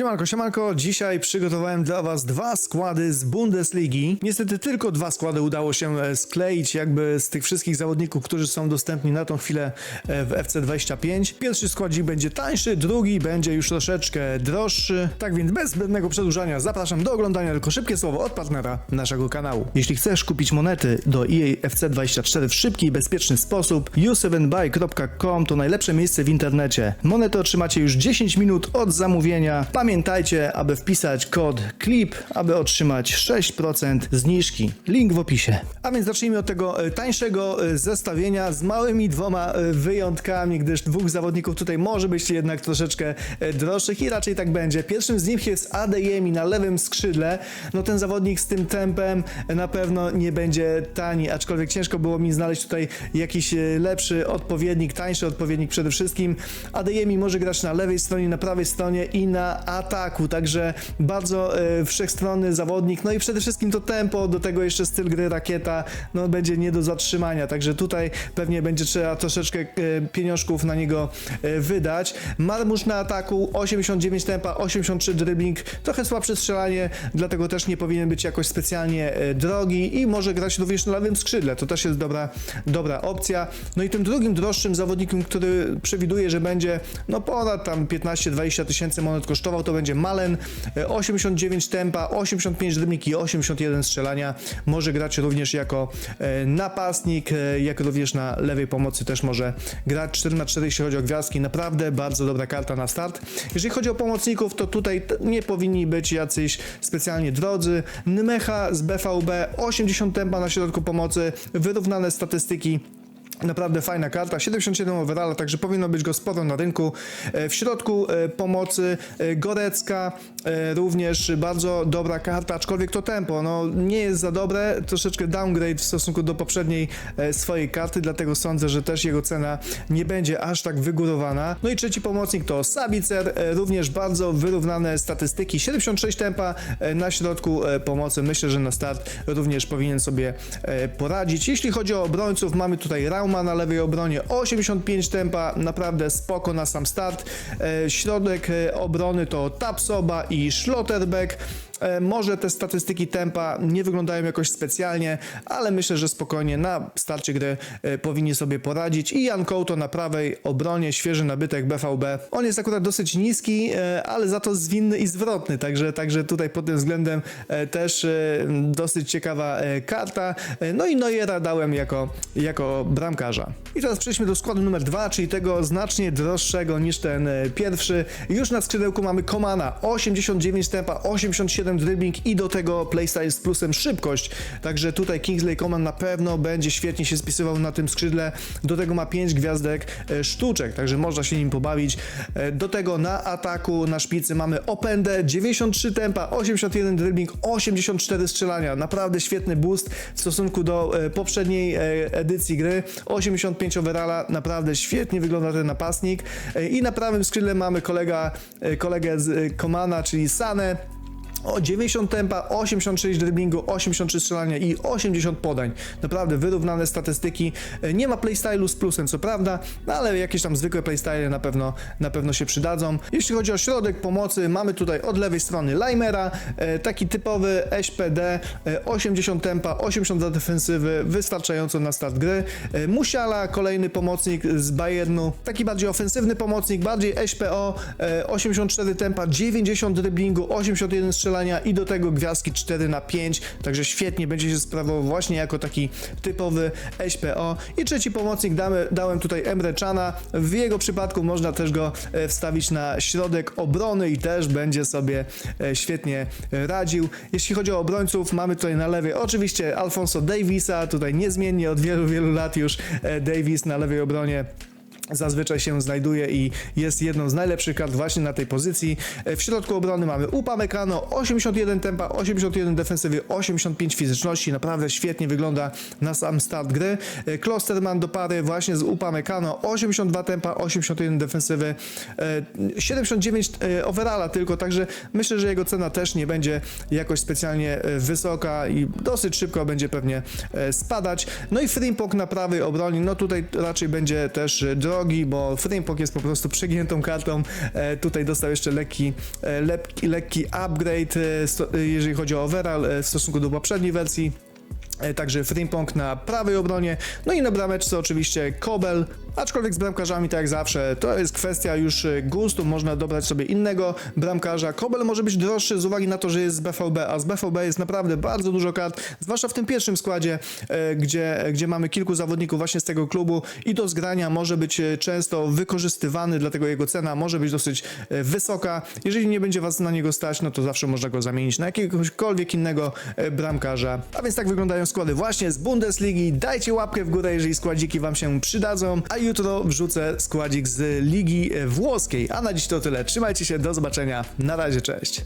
Siemanko, siemanko, dzisiaj przygotowałem dla was dwa składy z Bundesligi. Niestety tylko dwa składy udało się e, skleić jakby z tych wszystkich zawodników, którzy są dostępni na tą chwilę e, w FC25. Pierwszy składzik będzie tańszy, drugi będzie już troszeczkę droższy. Tak więc bez zbędnego przedłużania zapraszam do oglądania tylko szybkie słowo od partnera naszego kanału. Jeśli chcesz kupić monety do EA FC24 w szybki i bezpieczny sposób, u7buy.com to najlepsze miejsce w internecie. Monety otrzymacie już 10 minut od zamówienia. Pamiętajcie, aby wpisać kod CLIP, aby otrzymać 6% zniżki. Link w opisie. A więc zacznijmy od tego e, tańszego e, zestawienia z małymi dwoma e, wyjątkami, gdyż dwóch zawodników tutaj może być jednak troszeczkę droższych i raczej tak będzie. Pierwszym z nich jest Adeyemi na lewym skrzydle. No ten zawodnik z tym tempem na pewno nie będzie tani, aczkolwiek ciężko było mi znaleźć tutaj jakiś lepszy odpowiednik, tańszy odpowiednik przede wszystkim. Adeyemi może grać na lewej stronie, na prawej stronie i na ataku, także bardzo e, wszechstronny zawodnik, no i przede wszystkim to tempo, do tego jeszcze styl gry rakieta, no będzie nie do zatrzymania, także tutaj pewnie będzie trzeba troszeczkę e, pieniążków na niego e, wydać. Marmusz na ataku, 89 tempa, 83 dribbling, trochę słabsze strzelanie, dlatego też nie powinien być jakoś specjalnie drogi i może grać również na lewym skrzydle, to też jest dobra, dobra opcja. No i tym drugim droższym zawodnikiem, który przewiduje, że będzie no ponad tam 15-20 tysięcy monet kosztował, to będzie Malen, e, 89 tempa, 85 dribbling i 81 strzelania. Może grać również jako e, napastnik, e, jak również na lewej pomocy też może grać 4 na 4 jeśli chodzi o gwiazdki. Naprawdę bardzo dobra karta na start. Jeżeli chodzi o pomocników, to tutaj nie powinni być jacyś specjalnie drodzy. Nmecha z BVB, 80 tempa na środku pomocy, wyrównane statystyki. Naprawdę fajna karta, 77 overalla, także powinno być go sporo na rynku. E, W środku e, pomocy e, Gorecka, również bardzo dobra karta, aczkolwiek to tempo no, nie jest za dobre, troszeczkę downgrade w stosunku do poprzedniej swojej karty, dlatego sądzę, że też jego cena nie będzie aż tak wygórowana. No i trzeci pomocnik to Sabicer, również bardzo wyrównane statystyki, 76 tempa na środku pomocy, myślę, że na start również powinien sobie poradzić. Jeśli chodzi o obrońców, mamy tutaj Rauma na lewej obronie, 85 tempa, naprawdę spoko na sam start. E, Środek e, obrony to Tapsoba i Schlotterbeck. E, Może te statystyki tempa nie wyglądają jakoś specjalnie, ale myślę, że spokojnie na starcie gry e, powinni sobie poradzić. I Jan Kołto na prawej obronie, świeży nabytek BVB. On jest akurat dosyć niski, e, ale za to zwinny i zwrotny, także, także tutaj pod tym względem też dosyć ciekawa karta. No i Neuera dałem jako, jako bramkarza. I teraz przejdźmy do składu numer dwa, czyli tego znacznie droższego niż ten pierwszy. Już na skrzydełku mamy Komana, 89 tempa, 87 dribbling i do tego playstyle z plusem szybkość. Także tutaj Kingsley Coman na pewno będzie świetnie się spisywał na tym skrzydle. Do tego ma 5 gwiazdek e, sztuczek, także można się nim pobawić. E, Do tego na ataku, na szpicy mamy Opendę, 93 tempa, 81 dribbling, 84 strzelania. Naprawdę świetny boost w stosunku do e, poprzedniej edycji gry. 85 overalla, naprawdę świetnie wygląda ten napastnik. I na prawym skrzydle mamy kolega, kolegę z Komana, czyli Sanę. O 90 tempa, 86 driblingu, 83 strzelania i 80 podań. Naprawdę wyrównane statystyki. E, Nie ma playstylu z plusem, co prawda, ale jakieś tam zwykłe playstyle na pewno, na pewno się przydadzą. Jeśli chodzi o środek pomocy, mamy tutaj od lewej strony Limera, e, taki typowy SPD, e, 80 tempa, 82 defensywy, wystarczająco na start gry. E, Musiala, kolejny pomocnik z Bayernu, taki bardziej ofensywny pomocnik, bardziej SPO, e, 84 tempa, 90 driblingu, 81 strzelania i do tego gwiazdki 4 na 5 także świetnie będzie się sprawował właśnie jako taki typowy SPO. I trzeci pomocnik damy, dałem tutaj Emre Cana. W jego przypadku można też go e, wstawić na środek obrony i też będzie sobie e, świetnie radził. Jeśli chodzi o obrońców, mamy tutaj na lewej oczywiście Alfonso Davisa, tutaj niezmiennie od wielu, wielu lat już e, Davis na lewej obronie zazwyczaj się znajduje i jest jedną z najlepszych kart właśnie na tej pozycji. E, W środku obrony mamy Upamecano, 81 tempa, 81 defensywy, 85 fizyczności, naprawdę świetnie wygląda na sam start gry. E, Klosterman do pary właśnie z Upamecano, 82 tempa, 81 defensywy, e, 79 e, overalla tylko, także myślę, że jego cena też nie będzie jakoś specjalnie wysoka i dosyć szybko będzie pewnie spadać. No i Frimpong na prawej obronie, no tutaj raczej będzie też drogi drogi, bo Frimpong jest po prostu przegiętą kartą. E, tutaj dostał jeszcze lekki, e, lekki, lekki upgrade, e, jeżeli chodzi o overall w stosunku do poprzedniej wersji. Także Frimpong na prawej obronie, no i na brameczce oczywiście Kobel, aczkolwiek z bramkarzami tak jak zawsze, to jest kwestia już e, gustu, można dobrać sobie innego bramkarza. Kobel może być droższy z uwagi na to, że jest z BVB, a z BVB jest naprawdę bardzo dużo kart, zwłaszcza w tym pierwszym składzie, e, gdzie, gdzie mamy kilku zawodników właśnie z tego klubu i do zgrania może być często wykorzystywany, dlatego jego cena może być dosyć wysoka. Jeżeli nie będzie was na niego stać, no to zawsze można go zamienić na jakiegośkolwiek innego bramkarza. A więc tak wyglądają składy właśnie z Bundesligi. Dajcie łapkę w górę, jeżeli składziki wam się przydadzą, a jutro wrzucę składzik z Ligi Włoskiej. A na dziś to tyle. Trzymajcie się, do zobaczenia. Na razie, cześć.